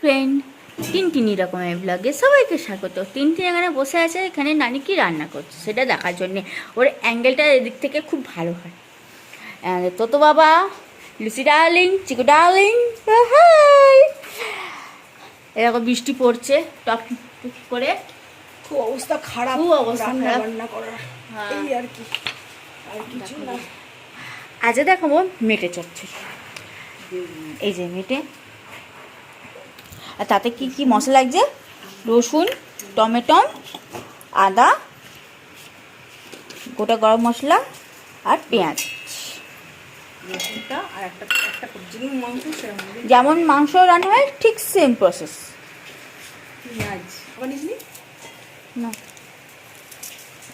Friend টিনটিনি রকমের ব্লগে সবাইকে স্বাগত। টিনটিন এখানে বসে আছে এখানে নানি কি রান্না করছে সেটা দেখার জন্যে। ওর অ্যাঙ্গেলটা এদিক থেকে খুব ভালো হয়। তোতো বাবা Lucy darling Chiku darling hi এরকম বৃষ্টি পড়ছে টপ টপ করে। খুব অবস্থা খারাপ অবস্থা রান্না করার হ্যাঁ। এই আর কি। আর কিছু না। আজ দেখাবো মেটে চচ্চড়ি এই যে মেটে। আর তাতে কি কি মশলা লাগছে? রসুন টমেটো আদা গোটা গরম মশলা আর পেঁয়াজ। যেমন মাংস রান্না হয় ঠিক সেম প্রসেস না।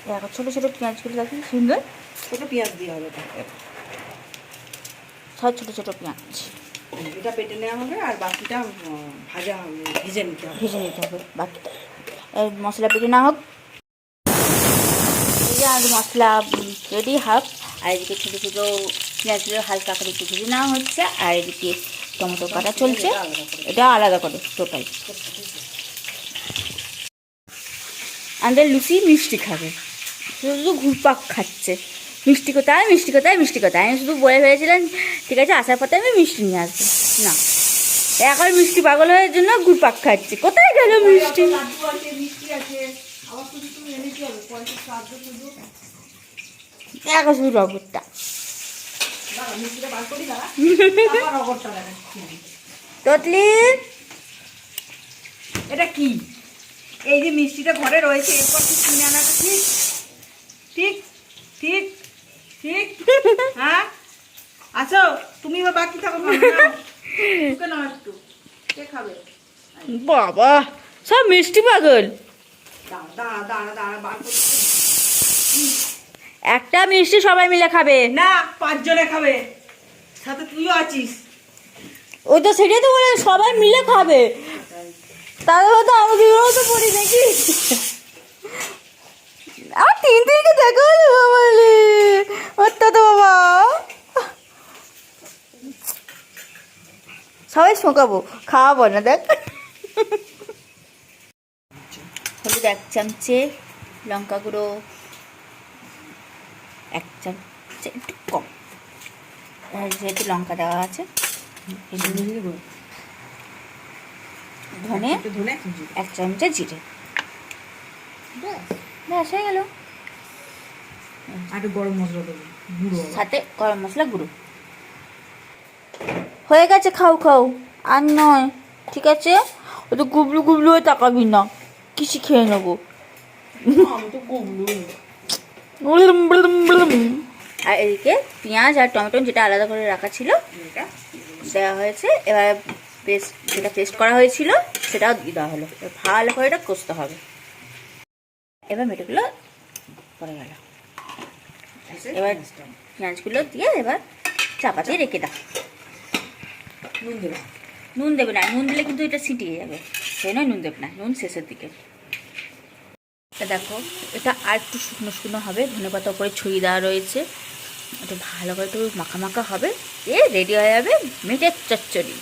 দেখো ছোটো ছোটো পেঁয়াজগুলো দেখুন সুন্দর। ছোট পেঁয়াজ দিয়ে হবে। সব ছোটো ছোটো পেঁয়াজ। এটা পেটে নেওয়া হবে আর বাকিটা ভাজা হবে, ভেজে নিতে হবে। ভেজে নিতে হবে বাকিটা মশলা পেটে না হোক। আর মশলা রেডি হাফ আর এদিকে ছোটো ছোটো পেঁয়াজগুলো হালকা করে একটু ভেজে নেওয়া হচ্ছে। আর এদিকে টমেটো কাটা চলছে। এটা আলাদা করে, টোটাল। আমাদের লুচি মিষ্টি খাবে। শুধু শুধু ঘুরপাক খাচ্ছে। মিষ্টি কোথায়? মিষ্টি কোথায়? মিষ্টি কোথায়? আমি শুধু বলে ভেবেছিলাম ঠিক আছে, আসার পথে আমি মিষ্টি নিয়ে আসব। না। এখন মিষ্টি পাগল হওয়ার জন্য ঘুরপাক খাচ্ছি। কোথায় গেল মিষ্টি? শুধু এটা এই যে মিষ্টিটা রয়েছে, এরপর কি ঠিক ঠিক। ঠিক? হ্যাঁ? আছো? তুমি বাকি থাকো একটু। কে খাবে? বাবা সব মিষ্টি পাগল। একটা মিষ্টি সবাই মিলে খাবে। না পাঁচজনে খাবে। সাথে তুইও আছিস। ওই তো সেটাই তো বলে সবাই মিলে খাবে। তাহলে হয়তো আমি তো পড়ি নাকি আমার তিন তিনকে দেখো বলে তো বাবা। সবাই শোকাবো খাওয়াবো না দেখ। হলুদ এক চামচে লঙ্কা গুঁড়ো এক চামচে একটু কম। যেহেতু লঙ্কা দেওয়া আছে ধনে এক চামচে জিরে। ব্যাস হয়ে গেল। আর গরম মশলা দেবো গুঁড়ো সাথে গরম মশলা গুঁড়ো। হয়ে গেছে খাও খাও। আর নয় ঠিক আছে? ও তো গুবলু গুবলু হয়ে তাকাবি না। কিছু খেয়ে নেব? আর এদিকে পেঁয়াজ আর টমেটো যেটা আলাদা করে রাখা ছিল দেওয়া হয়েছে। এবার পেস্ট যেটা পেস্ট করা হয়েছিল সেটাও দেওয়া হলো। ভালো করে এটা কষতে হবে। এবার মেটেগুলো পরে গেল। এবার পেঁয়াজগুলো দিয়ে এবার চাপাতে রেখে দাও। নুন দেবো নুন দেবে না নুন দিলে কিন্তু এটা ছিটিয়ে যাবে। সেই নয় নুন দেবে না নুন শেষের দিকে। দেখো এটা আর একটু শুকনো শুকনো হবে ধনে পাতা উপরে ছড়িয়ে দেওয়া রয়েছে। এটা ভালো করে একটু মাখা মাখা হবে এ রেডি হয়ে যাবে মেটের চচ্চড়ি।